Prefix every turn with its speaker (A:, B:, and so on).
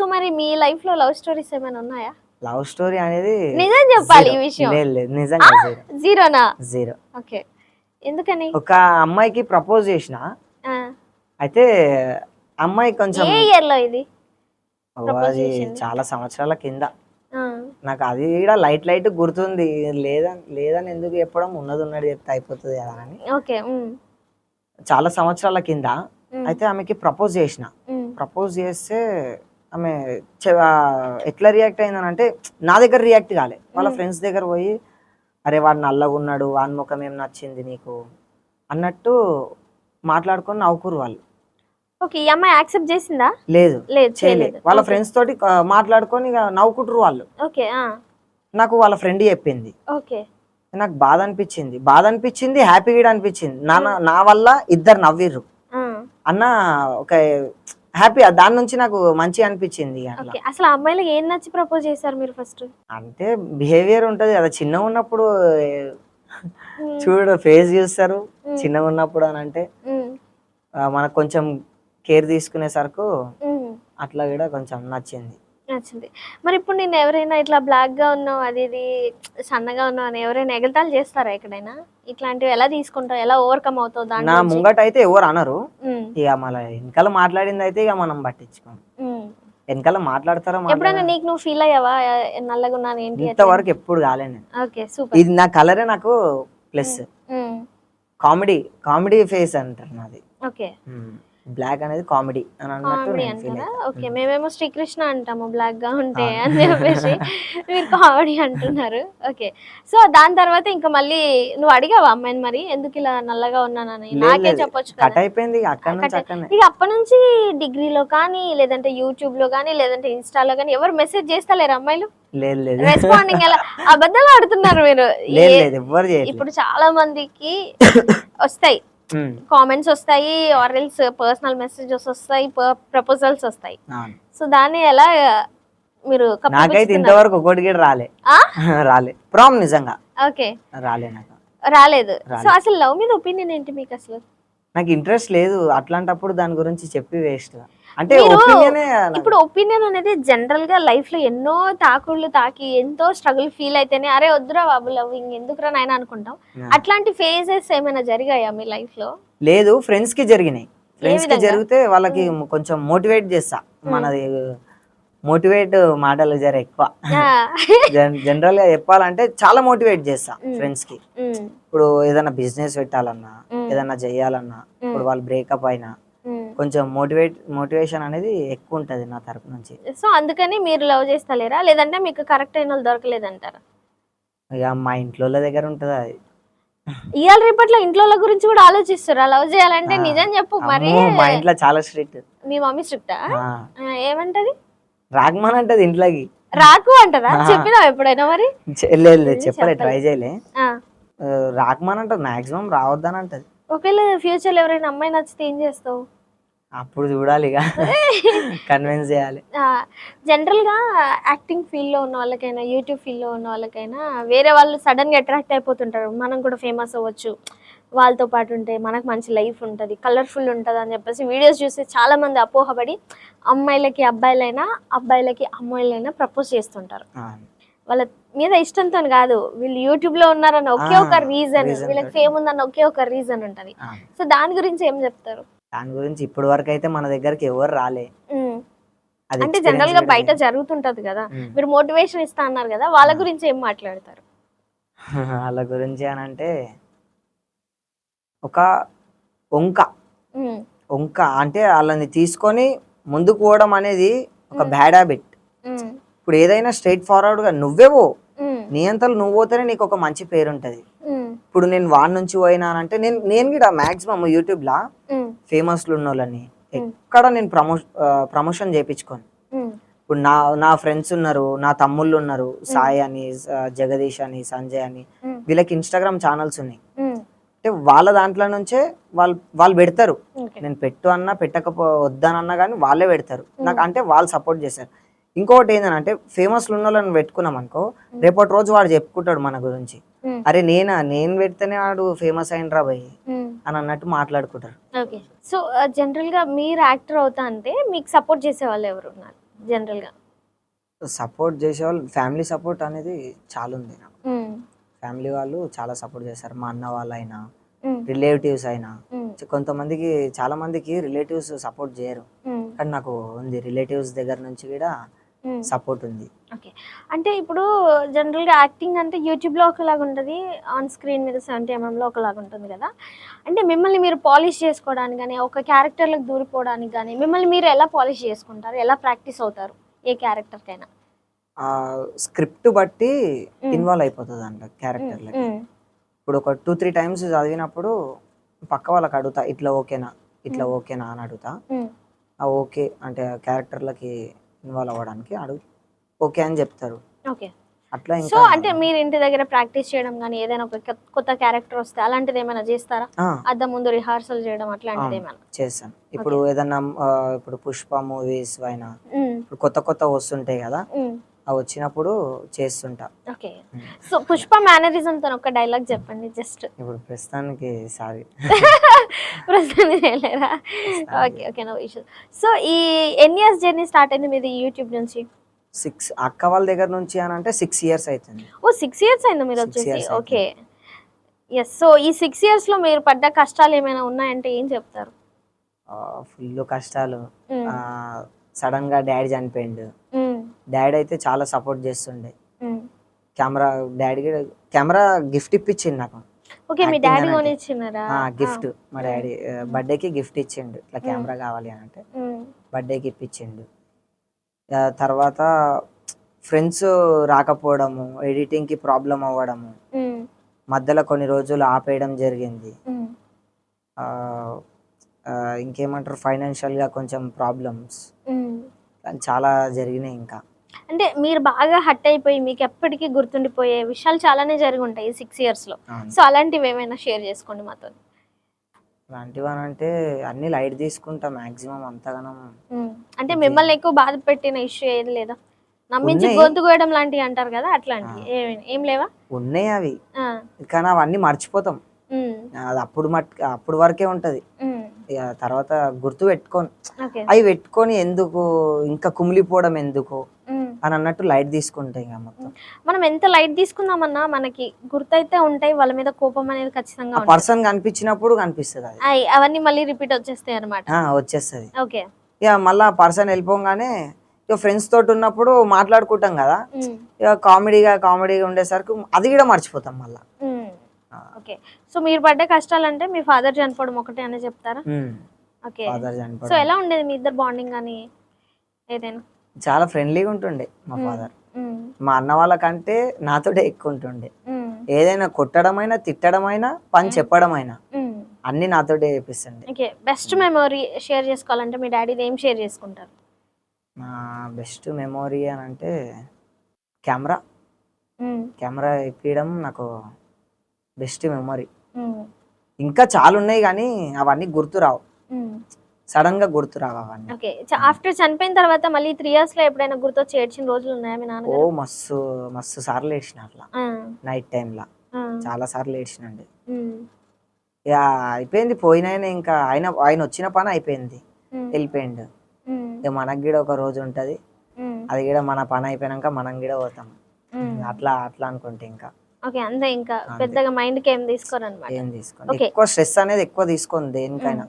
A: So మరి మీ లైఫ్లో love stories ఏమైనా ఉన్నాయా?
B: లవ్ స్టోరీ అనేది
A: నిజం చెప్పాలి ఈ. విషయం.
B: లేదు లేదు. నిజంగా జీరో
A: జీరోనా
B: జీరో
A: ఓకే. ఎందుకని?
B: ఒక అమ్మాయికి ప్రపోజ్ చేసిన.
A: ఆ,
B: అయితే అమ్మాయి కొంచెం
A: ఏ ఇయర్లో ఇది?
B: ఓ, అది? చాలా సంవత్సరాల కింద. నాకు అది కూడా లైట్ లైట్ గుర్తుంది. లేదని లేదని ఎందుకు చెప్పడం ఉన్నది ఉన్నది చెప్తే అయిపోతుంది కదా అని.
A: ఓకే ఉమ్,
B: చాలా సంవత్సరాల కింద. అయితే ఆమెకి ప్రపోజ్ చేసిన.
A: ఉమ్,
B: ప్రపోజ్ చేస్తే ఆమె ఎట్లా రియాక్ట్ అయిందని అంటే నా దగ్గర రియాక్ట్ కాలే. వాళ్ళ ఫ్రెండ్స్ దగ్గర పోయి అరే వాడు నల్లగా ఉన్నాడు వాని ముఖం ఏం నచ్చింది నీకు? అన్నట్టు మాట్లాడుకొని నవ్వుకురు వాళ్ళు.
A: ఓకే ఈ అమ్మాయి యాక్సెప్ట్ చేసిందా?
B: లేదు.
A: లేదు
B: చేయలేదు. వాళ్ళ ఫ్రెండ్స్ తోటి మాట్లాడుకొని నవ్వుకుంటారు వాళ్ళు.
A: ఓకే
B: నాకు వాళ్ళ ఫ్రెండ్ చెప్పింది.
A: ఓకే.
B: నాకు బాధ అనిపించింది. బాధ అనిపించింది హ్యాపీ కూడా అనిపించింది. నా నా వల్ల ఇద్దరు నవ్విర్రు. అన్న ఒక హ్యాపీ దాని నుంచి నాకు మంచి అనిపించింది అట్లా.
A: అసలు ఆ అమ్మాయిలకు ఏం నచ్చి ప్రపోజ్ చేశారు మీరు ఫస్ట్
B: అంటే బిహేవియర్ ఉంటది కదా చిన్నగా ఉన్నప్పుడు చూడు ఫేస్ చూస్తారు చిన్నగా ఉన్నప్పుడు అని అంటే మనకు కొంచెం కేర్ తీసుకునే సరకు అట్లా కూడా కొంచెం నచ్చింది.
A: నచ్చింది. మరి ఇప్పుడు నేను ఎవరైనా ఇట్లా బ్లాక్గా ఉన్నావు అది ఇది సన్నగా ఉన్నావు అని ఎవరైనా ఎగతాలు చేస్తారా ఎక్కడైనా? ఇట్లాంటివి ఎలా తీసుకుంటావు ఎలా ఓవర్కమ్ అవుతావు
B: నా
A: దాని
B: ముంగట అయితే ఎవరు అనరు. ఇక మన వెనకాల మాట్లాడింది అయితే ఇక మనం పట్టించుకోం. వెనకాల మాట్లాడతారో
A: ఎప్పుడైనా. నీకు నువ్వు ఫీల్ అయ్యావా? నల్లగా ఉన్నాను ఏంటి
B: ఇంతవరకు ఎప్పుడు కాలే నేను.
A: Okay super.
B: ఇది నా కలరే నాకు ప్లస్ కామెడీ కామెడీ ఫేస్ అంటారు నాది.
A: ఓకే.
B: బ్లాక్ అనేది కామెడీ అని అన్నట్టు
A: కామెడీ అంటారా? ఓకే మేమేమో శ్రీకృష్ణ అంటాము బ్లాక్గా ఉంటే అని చెప్పేసి. మీరు కామెడీ అంటున్నారు. ఓకే. సో దాని తర్వాత ఇంకా మళ్ళీ నువ్వు అడిగావా అమ్మాయిని మరి? ఎందుకు ఇలా నల్లగా ఉన్నానని? నాకే చెప్పొచ్చు
B: కట్ అయిపోయింది ఇక అక్కడ నుంచి అక్కడనే.
A: ఇక అప్పటి నుంచి డిగ్రీలో కానీ లేదంటే యూట్యూబ్లో కానీ లేదంటే ఇన్స్టాలో కానీ ఎవరు మెసేజ్ చేస్తలేరు అమ్మాయిలు?
B: లేదు లేదు.
A: రెస్పాండింగ్ ఎలా? అబద్ధాలు ఆడుతున్నారు మీరు.
B: లేదు చేయట్లేదు.
A: ఇప్పుడు చాలా మందికి వస్తాయి. కామెంట్స్ వస్తాయి ఆర్ఎల్స్ పర్సనల్ మెసేజెస్ వస్తాయి ప్రపోజల్స్ వస్తాయి. సో దాన్ని ఎలా మీరు
B: నాకైతే ఇంతవరకు ఒకటి కూడా రాలే. రాలే. ప్రామ్ నిజంగా.
A: ఓకే.
B: రాలే నాకు.
A: రాలేదు.
B: రాలేదు.
A: సో అసలు లవ్ మీద ఒపీనియన్ ఏంటి మీకు అసలు?
B: నాకు ఇంట్రెస్ట్ లేదు. అట్లాంటప్పుడు దాని గురించి చెప్పి వేస్ట్. అంటే
A: ఇప్పుడు ఒపీనియన్ అనేది జనరల్గా లైఫ్లో ఎన్నో తాకుళ్ళు తాకి ఎంతో స్ట్రగుల్ ఫీల్ అయితేనే అరే వద్దురా బాబు లవ్ ఎందుకురా నాయన అనుకుంటాం. అట్లాంటి ఫేజెస్ ఏమైనా జరిగాయా మీ లైఫ్లో?
B: లేదు ఫ్రెండ్స్కి జరిగినాయి.
A: ఫ్రెండ్స్కి?
B: జరిగితే వాళ్ళకి కొంచెం మోటివేట్ చేస్తా. మనది మోటివేట్ మాటలు జర ఎక్కువ. జనరల్గా చెప్పాలంటే చాలా మోటివేట్ చేస్తా
A: ఫ్రెండ్స్కి.
B: ఇప్పుడు ఏదైనా బిజినెస్ పెట్టాలన్నా. ఏదైనా చేయాలన్నా ఇప్పుడు వాళ్ళు బ్రేకప్ అయినా. కొంచెం మోటివేట్ మోటివేషన్ అనేది ఎక్కువ ఉంటది నా తరపు నుంచి.
A: సో అందుకని మీరు లవ్ చేస్తలేరా? లేదంటే మీకు కరెక్ట్ అయిన వాళ్ళు దొరకలేదంటారా?
B: ఇక మా ఇంట్లో వాళ్ళ దగ్గర ఉంటది అది?
A: ఇవాళ రేపట్లో ఇంట్లో వాళ్ళ గురించి కూడా ఆలోచిస్తారా? లవ్ చేయాలంటే నిజం చెప్పు మరి
B: అమ్మో, మా ఇంట్లో చాలా స్ట్రిక్ట్.
A: మీ మమ్మీ స్ట్రిక్టా? ఏమంటది?
B: రాగమని అంటది ఇంట్లోకి.
A: రాకు అంటదా? చెప్పినావు ఎప్పుడైనా మరి?
B: చె- లేదు లేదు చెప్పలే ట్రై చేయలే.
A: ఆ,
B: అంటది మాక్సిమం రావద్దని అంటది.
A: ఒకవేళ ఫ్యూచర్ ఎవరైనా అమ్మాయి నచ్చితే ఏం చేస్తావు?
B: అప్పుడు చూడాలి ఇక. కన్విన్స్ చేయాలి.
A: జనరల్గా యాక్టింగ్ ఫీల్డ్లో ఉన్న వాళ్ళకైనా యూట్యూబ్ ఫీల్డ్లో ఉన్న వాళ్ళకైనా వేరే వాళ్ళు సడన్గా అట్రాక్ట్ అయిపోతుంటారు. మనం కూడా ఫేమస్ అవ్వచ్చు. వాళ్ళతో పాటు ఉంటే మనకు మంచి లైఫ్ ఉంటుంది కలర్ఫుల్ ఉంటుంది అని చెప్పేసి వీడియోస్ చూసి చాలా మంది అపోహపడి అమ్మాయిలకి అబ్బాయిలైనా అబ్బాయిలకి అమ్మాయిలైనా ప్రపోజ్ చేస్తుంటారు. వాళ్ళ మీద ఇష్టంతో కాదు వీళ్ళు యూట్యూబ్లో ఉన్నారన్న ఒకే ఒక రీజన్ వీళ్ళకి. ఫేమ్ ఉందన్న ఒకే ఒక రీజన్ ఉంటది. సో దాని గురించి ఏం చెప్తారు?
B: దాని గురించి ఇప్పటి వరకు అయితే మన దగ్గరికి ఎవరు రాలే.
A: అంటే
B: జనరల్గా
A: బయట. జరుగుతుంటది కదా. మీరు మోటివేషన్ ఇస్తా అన్నారు కదా వాళ్ళ గురించి ఏం మాట్లాడతారు?
B: వాళ్ళ గురించి అని అంటే ఒక వంక. వంక అంటే వాళ్ళని తీసుకొని ముందుకు పోవడం అనేది ఒక బ్యాడ్ హ్యాబిట్ ఇప్పుడు ఏదైనా స్ట్రైట్ ఫార్వర్డ్గా నువ్వే పో.
A: ఉమ్,
B: నీ అంతలు నువ్వు పోతేనే నీకు ఒక మంచి పేరు ఉంటది ఇప్పుడు నేను వాడి నుంచి పోయినానంటే నేను నేను కూడా మాక్సిమం యూట్యూబ్ లా ఫేమస్లు ఉన్న వాళ్ళని ఎక్కడ నేను ప్రమో ప్రమోషన్ చేయించుకోను ఇప్పుడు నా నా ఫ్రెండ్స్ ఉన్నారు నా తమ్ముళ్ళు ఉన్నారు సాయి అని జగదీష్ అని సంజయ్ అని. వీళ్ళకి ఇన్స్టాగ్రామ్ ఛానల్స్ ఉన్నాయి. అంటే వాళ్ళ దాంట్లో నుంచే వాళ్ళు వాళ్ళు పెడతారు. నేను పెట్టు అన్నా పెట్టకపో వద్దనన్నా కానీ వాళ్ళే పెడతారు. నాకు అంటే వాళ్ళు సపోర్ట్ చేశారు. ఇంకొకటి ఏంటంటే ఫేమస్ ఉన్న వాళ్ళని పెట్టుకున్నాం అనుకో రేపటి రోజు వాడు చెప్పుకుంటాడు మన గురించి. అరే నేనా? నేను పెడితేనే వాడు ఫేమస్ అయినరా భయ్
A: ఉమ్,
B: అని అన్నట్టు మాట్లాడుకుంటారు.
A: ఓకే. సో జనరల్గా మీరు యాక్టర్ అవుతా అంటే మీకు సపోర్ట్ చేసే వాళ్ళు ఎవరు ఉన్నారు జనరల్గా
B: సపోర్ట్ చేసే వాళ్ళు ఫ్యామిలీ సపోర్ట్ అనేది చాలా ఉంది నాకు ఫ్యామిలీ వాళ్ళు చాలా సపోర్ట్ చేస్తారు మా అన్న వాళ్ళైనా రిలేటివ్స్ అయినా. కొంతమందికి చాలా మందికి రిలేటివ్స్ సపోర్ట్ చేయరు. కానీ నాకు ఉంది రిలేటివ్స్ దగ్గర నుంచి కూడా. సపోర్ట్ ఉంది.
A: ఓకే అంటే ఇప్పుడు జనరల్గా యాక్టింగ్ అంటే యూట్యూబ్లో ఒకలాగా ఉంటుంది ఆన్ స్క్రీన్ మీద సెవెంటీ ఎంఎంలో ఒకలాగా ఉంటుంది కదా. అంటే మిమ్మల్ని మీరు పాలిష్ చేసుకోవడానికి కానీ ఒక క్యారెక్టర్లకు దూరిపోవడానికి కానీ మిమ్మల్ని మీరు ఎలా పాలిష్ చేసుకుంటారు? ఎలా ప్రాక్టీస్ అవుతారు? ఏ క్యారెక్టర్కైనా?
B: ఆ స్క్రిప్ట్ బట్టి
A: Mm.
B: ఇన్వాల్వ్ అయిపోతుంది అంట క్యారెక్టర్లకి
A: ఉమ్,
B: ఇప్పుడు ఒక టూ త్రీ టైమ్స్ చదివినప్పుడు పక్క వాళ్ళకి అడుగుతా ఇట్లా ఓకేనా? ఇట్లా. ఓకేనా? అని అడుగుతా. ఓకే అంటే క్యారెక్టర్లకి ఇన్వాల్వ్ అవ్వడానికి అడుగు ఓకే అని చెప్తారు.
A: ఓకే.
B: అట్లా
A: సో అంటే మీరు ఇంటి దగ్గర ప్రాక్టీస్ చేయడం కానీ ఏదైనా ఒక కొత్త- క్యారెక్టర్ వస్తే అలాంటిది ఏమైనా చేస్తారా? అద్దం ముందు రిహార్సల్ చేయడం అట్లాంటిది. ఏమైనా?
B: చేస్తాను ఇప్పుడు ఏదన్నా ఆ, ఇప్పుడు పుష్ప మూవీస్ అయినా ఇప్పుడు కొత్త కొత్త వస్తుంటాయి కదా? అవి వచ్చినప్పుడు చేస్తుంటా.
A: ఓకే. సో పుష్ప మేనరిజం తో ఒక డైలాగ్ చెప్పండి జస్ట్.
B: ఇప్పుడు ప్రస్తుతానికి సారీ.
A: ప్రస్తుతం చేయలేరా? Okay okay no issue. So ఈ ఎన్ ఇయర్స్ జర్నీ స్టార్ట్ అయింది మీది యూట్యూబ్ నుంచి?
B: సిక్స్ అక్క వాళ్ళ దగ్గర నుంచి అని అంటే సిక్స్ ఇయర్స్ అవుతుంది
A: ఓ సిక్స్ ఇయర్స్ అయింది మీరు వచ్చేసి? ఓకే. ఎస్ సో ఈ సిక్స్ ఇయర్స్లో మీరు పడ్డ కష్టాలు ఏమైనా ఉన్నాయంటే ఏం చెప్తారు?
B: ఫుల్ కష్టాలు. సడన్గా డాడీ చనిపోయిండు. డాడీ అయితే చాలా సపోర్ట్ చేస్తుండే. కెమెరా డాడీ కెమెరా గిఫ్ట్ ఇప్పించిండు నాకు.
A: ఓకే మీ
B: Acting
A: డాడీ. కొనిచ్చినారా?
B: గిఫ్ట్ మా డాడీ బర్త్డేకి గిఫ్ట్ ఇచ్చిండు. ఇట్లా కెమెరా కావాలి అని అంటే బర్త్డేకి ఇప్పించిండు. తర్వాత ఫ్రెండ్స్ రాకపోవడము ఎడిటింగ్కి ప్రాబ్లం అవ్వడము మధ్యలో కొన్ని రోజులు ఆపేయడం జరిగింది. ఇంకేమంటారు ఫైనాన్షియల్గా కొంచెం ప్రాబ్లమ్స్. చాలా జరిగినాయి ఇంకా.
A: అంటే మీరు బాగా హట్ అయిపోయి మీకు ఎప్పటికీ గుర్తుండిపోయే విషయాలు చాలానే జరిగి ఉంటాయి సిక్స్ ఇయర్స్లో.
B: అవును.
A: సో అలాంటివి ఏమైనా షేర్ చేసుకోండి మాతో.
B: అలాంటివి అని అంటే అన్ని లైట్ తీసుకుంటా మాక్సిమం అంతగానం.
A: అంటే మిమ్మల్ని ఎక్కువ బాధ పెట్టిన ఇష్యూ ఏది లేదా? నమ్మించి. గొంతు కోయడం లాంటివి అంటారు కదా అట్లాంటివి. ఏం లేవా?
B: ఉన్నాయి అవి. కానీ అవన్నీ మర్చిపోతాం. అది అప్పుడు మట్ అప్పుడు వరకే ఉంటది. తర్వాత గుర్తు పెట్టుకొని. అవి పెట్టుకొని ఎందుకు? ఇంకా కుమిలిపోవడం ఎందుకు. అని అన్నట్టు లైట్ తీసుకుంటాయి ఇక మొత్తం.
A: మనం ఎంత లైట్ తీసుకుందామన్నా మనకి గుర్తయితే ఉంటాయి వాళ్ళ మీద కోపం అనేది ఖచ్చితంగా
B: పర్సన్ కనిపించినప్పుడు కనిపిస్తుంది అది.
A: అవన్నీ మళ్ళీ రిపీట్ వచ్చేస్తాయి అనమాట
B: వచ్చేస్తుంది.
A: ఓకే.
B: ఇక మళ్ళీ పర్సన్ వెళ్ళిపోగానే ఇక ఫ్రెండ్స్ తోటి ఉన్నప్పుడు మాట్లాడుకుంటాం కదా. ఇక కామెడీగా కామెడీగా ఉండేసరికి అది కూడా మర్చిపోతాం మళ్ళా.
A: ఓకే. సో మీరు పడ్డ కష్టాలంటే మీ ఫాదర్ చనిపోవడం ఒకటే అని చెప్తారా. ఓకే. సో ఎలా ఉండేది మీ ఇద్దరు బాండింగ్ అని ఏదైనా?
B: చాలా ఫ్రెండ్లీగా ఉంటుండే మా ఫాదర్ మా అన్న వాళ్ళకంటే నాతోటే ఎక్కువ ఉంటుండే. ఏదైనా కొట్టడమైనా తిట్టడమైనా పని చెప్పడమైనా. అన్ని నాతోటే చేపిస్తుండే.
A: ఓకే బెస్ట్ మెమొరీ షేర్ చేసుకోవాలంటే మీ డాడీది ఏం షేర్ చేసుకుంటారు?
B: నా బెస్ట్ మెమొరీ అని అంటే కెమెరా కెమెరా ఇప్పించడం నాకు బెస్ట్ మెమొరీ ఇంకా చాలా ఉన్నాయి కానీ అవన్నీ గుర్తురావు. సడన్గా గుర్తురావు అవన్నీ
A: ఓకే. ఆఫ్టర్ చనిపోయిన తర్వాత మళ్ళీ త్రీ ఇయర్స్లో ఎప్పుడైనా గుర్తొచ్చి ఏడ్చిన రోజులు ఉన్నాయా మీ
B: ఓ
A: నాన్నగారు?
B: మస్తు మస్తు సార్లు ఏడ్చిన అట్లా. నైట్ టైంలో చాలా సార్లు ఏడ్చినండి. ఇక అయిపోయింది. పోయినాయన ఇంకా ఆయన ఆయన వచ్చిన పని అయిపోయింది. వెళ్ళిపోయిండు. ఇక మనకి కూడా ఒక రోజు ఉంటది. అది కూడా మన పని అయిపోయినాక మనం కూడా పోతాం. అట్లా అట్లా అనుకుంటే ఇంకా.
A: ఓకే. అంతే ఇంకా. పెద్దగా మైండ్కి ఏం తీసుకోరు అనమాట
B: ఏం తీసుకోండి. ఎక్కువ స్ట్రెస్ అనేది ఎక్కువ తీసుకోండి దేనికైనా.